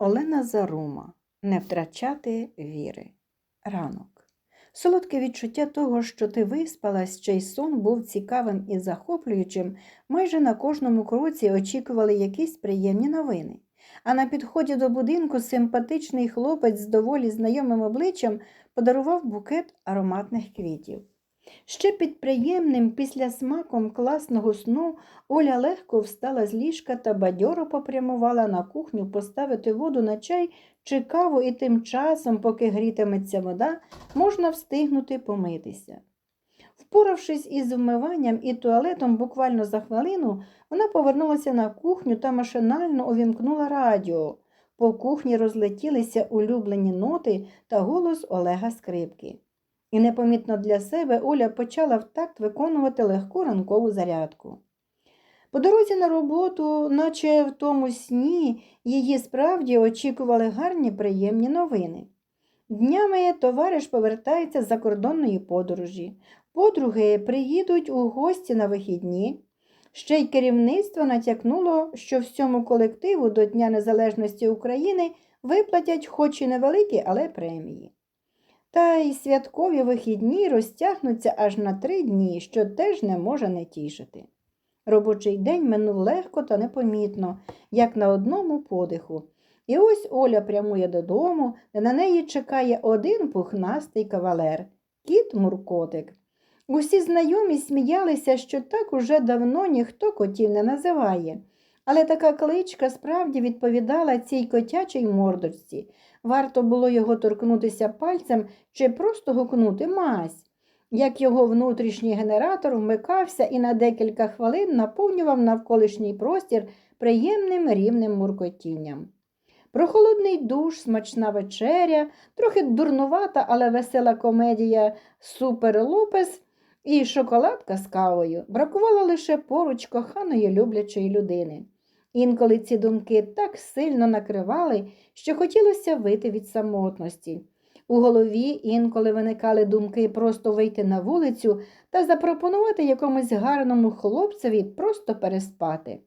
Олена Зарума Не втрачати віри. Ранок. Солодке відчуття того, що ти виспалась, чий сон був цікавим і захоплюючим, майже на кожному кроці очікували якісь приємні новини. А на підході до будинку симпатичний хлопець з доволі знайомим обличчям подарував букет ароматних квітів. Ще під приємним післясмаком класного сну Оля легко встала з ліжка та бадьоро попрямувала на кухню поставити воду на чай чи каву, і тим часом, поки грітиметься вода, можна встигнути помитися. Впоравшись із вмиванням і туалетом буквально за хвилину, вона повернулася на кухню та машинально увімкнула радіо. По кухні розлетілися улюблені ноти та голос Олега Скрипки. І непомітно для себе Оля почала в такт виконувати легку ранкову зарядку. По дорозі на роботу, наче в тому сні, її справді очікували гарні приємні новини. Днями товариш повертається з закордонної подорожі, подруги приїдуть у гості на вихідні. Ще й керівництво натякнуло, що всьому колективу до Дня Незалежності України виплатять хоч і невеликі, але премії. Та й святкові вихідні розтягнуться аж на три дні, що теж не може не тішити. Робочий день минув легко та непомітно, як на одному подиху. І ось Оля прямує додому, де на неї чекає один пухнастий кавалер кіт Муркотик. Усі знайомі сміялися, що так уже давно ніхто котів не називає. Але така кличка справді відповідала цій котячій мордочці. Варто було його торкнутися пальцем чи просто гукнути мазь, як його внутрішній генератор вмикався і на декілька хвилин наповнював навколишній простір приємним рівним муркотінням. Прохолодний душ, смачна вечеря, трохи дурнувата, але весела комедія Супер Лопес і шоколадка з кавою бракувало лише поруч коханої люблячої людини. Інколи ці думки так сильно накривали, що хотілося вийти від самотності. У голові інколи виникали думки просто вийти на вулицю та запропонувати якомусь гарному хлопцеві просто переспати.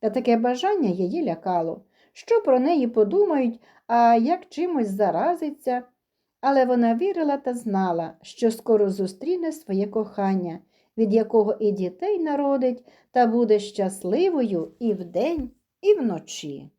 Та таке бажання її лякало. Що про неї подумають, а як чимось заразиться. Але вона вірила та знала, що скоро зустріне своє кохання, від якого і дітей народить, та буде щасливою і вдень, і вночі.